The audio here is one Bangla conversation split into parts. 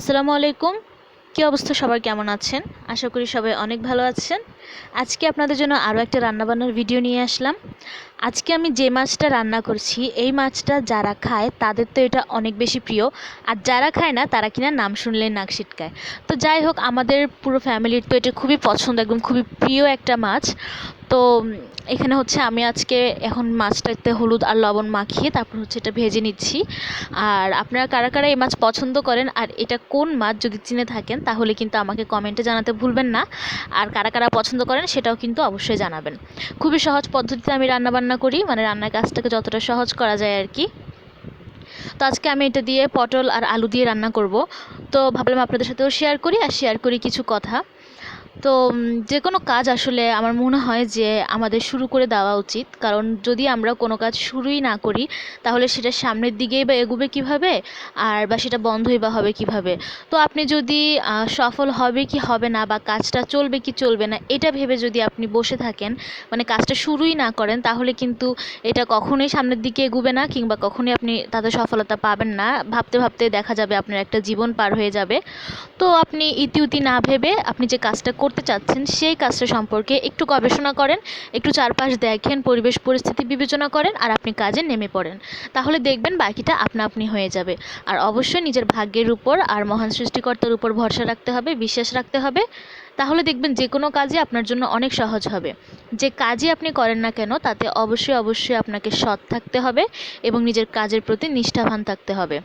আসসালামু আলাইকুম। কী অবস্থা? সবার কেমন আছেন? আশা করি সবাই অনেক ভালো আছেন। আজকে আপনাদের জন্য আরও একটা রান্নাবান্নার ভিডিও নিয়ে আসলাম। আজকে আমি যে মাছটা রান্না করছি, এই মাছটা যারা খায়, তাদের তো এটা অনেক বেশি প্রিয়। আর যারা খায় না, তারা কিনা নাম শুনলেই নাক সিটকায়। তো যাই হোক, আমাদের পুরো ফ্যামিলির তো এটা খুবই পছন্দ, একদম খুবই প্রিয় একটা মাছ। তো এখানে হচ্ছে আমি আজকে এখন মাছটাতে হলুদ আর লবণ মাখিয়ে তারপর হচ্ছে এটা ভেজে নিচ্ছি। আর আপনারা কারা কারা এই মাছ পছন্দ করেন আর এটা কোন মাছ যদি চিনে থাকেন তাহলে কিন্তু আমাকে কমেন্টে জানাতে ভুলবেন না। আর কারা কারা পছন্দ করেন সেটাও কিন্তু অবশ্যই জানাবেন। খুবই সহজ পদ্ধতিতে আমি রান্না বান্না করি মানে রান্নার কাজটাকে যতটা সহজ করা যায় আর কি। তো আজকে আমি এটা দিয়ে পটল আর আলু দিয়ে রান্না করব। তো ভাবলাম আপনাদের সাথেও শেয়ার করি আর শেয়ার করি কিছু কথা। তো যে কোনো কাজ আসলে আমার মনে হয় যে আমাদের শুরু করে দেওয়া উচিত। কারণ যদি আমরা কোনো কাজ শুরুই না করি, তাহলে সেটা সামনের দিকেই বা এগোবে কীভাবে? আর, বা সেটা বন্ধই বা হবে কীভাবে? তো আপনি যদি সফল হবে কি হবে না বা কাজটা চলবে কি চলবে না, এটা ভেবে যদি আপনি বসে থাকেন মানে কাজটা শুরুই না করেন, তাহলে কিন্তু এটা কখনোই সামনের দিকে এগোবে না কিংবা কখনোই আপনি তাতে সফলতা পাবেন না। ভাবতে ভাবতে দেখা যাবে আপনার একটা জীবন পার হয়ে যাবে। তো আপনি ইতিউতি না ভেবে আপনি যে কাজটা করতে চাচ্ছেন, সেই কাজটা সম্পর্কে একটু গবেষণা করেন, একটু চারপাশ দেখেন, পরিবেশ পরিস্থিতি বিবেচনা করেন, আর আপনি কাজে নেমে পড়েন। তাহলে দেখবেন বাকিটা আপনা আপনি হয়ে যাবে। আর অবশ্যই নিজের ভাগ্যের উপর আর মহান সৃষ্টিকর্তার উপর ভরসা রাখতে হবে, বিশ্বাস রাখতে হবে। তাহলে দেখবেন যে কোনো কাজই আপনার জন্য অনেক সহজ হবে। যে কাজই আপনি করেন না কেন, তাতে অবশ্যই অবশ্যই আপনাকে সৎ থাকতে হবে এবং নিজের কাজের প্রতি নিষ্ঠাবান থাকতে হবে।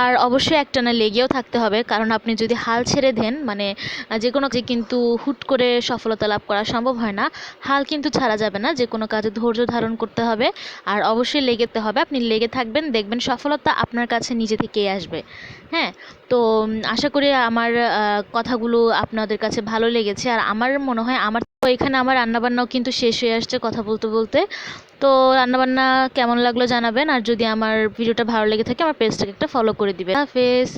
আর অবশ্যই একটানা লেগেও থাকতে হবে, কারণ আপনি যদি হাল ছেড়ে দেন মানে যে কোনো কাজে কিন্তু হুট করে সফলতা লাভ করা সম্ভব হয় না। হাল কিন্তু ছাড়া যাবে না যে কোনো কাজে ধৈর্য ধারণ করতে হবে, আর অবশ্যই লেগেতে হবে। আপনি লেগে থাকবেন, দেখবেন সফলতা আপনার কাছে নিজে থেকেই আসবে। হ্যাঁ তো আশা করি আমার কথাগুলো আপনাদের কাছে ভালো লেগেছে, আর আমার মনে হয় আমার এখানে আমার রান্নাবান্নাও কিন্তু শেষ হয়ে আসছে কথা বলতে বলতে। তো রান্নাবান্না কেমন লাগল জানাবেন, আর যদি আমার ভিডিওটা ভালো লেগে থাকে, আমার পেজটাকে একটা ফলো করে দিবেন। হাফেজ।